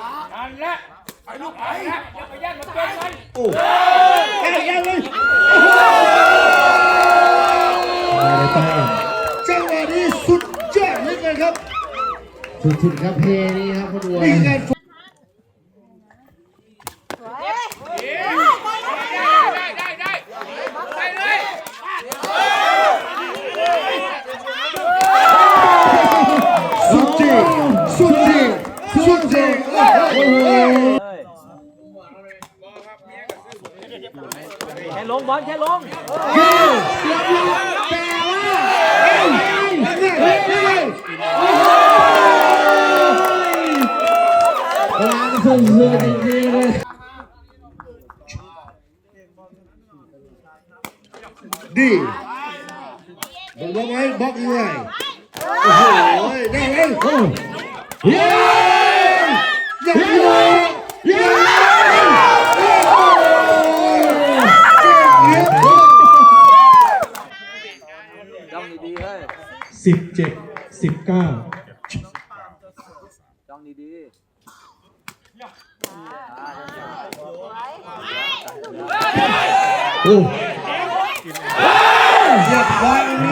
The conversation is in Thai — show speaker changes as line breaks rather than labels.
นั่นแหละไปลูกไปอย่าไปแย่งมันเกินกัน
โอ้แก้ยังเลย
ได้แต้ม
จังหวะนี้สุดยอดเหลยกันครับ
สุดๆครับเพนี้ครับคุณวัว
นี่การ
ได้ได้ได้ได้เลย
สุดจริงสุดจริง สุดจริงโอ้โห
แค่ลงบอลแค่ลง
เฮ้ยเสียบเลยแต่ว่าเฮ้ยเฮ้ยเฮ้ยเฮ้ย
ล้างสุ่มเสือจริงๆเลย
ดีบอกว่าไงบอกยังไงโอ้โหได้ไหม
โอ้ย
ยังอยู่ยังโอ้โหเก่งเยอะ
จ้องดีๆเฮ้ย
สิบเจ็ดสิบเก้า
จ้องดี
โอ้
เรียบร้อยอันนี้
ได้แต้ม